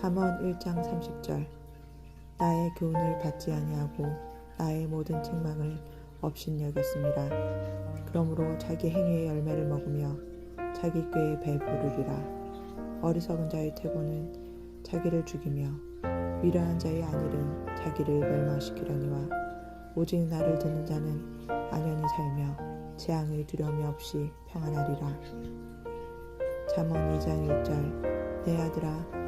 잠언 1장 30절 나의 교훈을 받지 아니하고 나의 모든 책망을 업신여겼습니다. 그러므로 자기 행위의 열매를 먹으며 자기 꾀에 배부르리라. 어리석은 자의 태고는 자기를 죽이며 미련한 자의 안일은 자기를 멸망시키려니와 오직 나를 듣는 자는 안연히 살며 재앙의 두려움이 없이 평안하리라. 잠언 2장 1절 내 아들아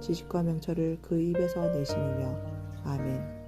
지식과 명철을 그 입에서 내심이며 아멘.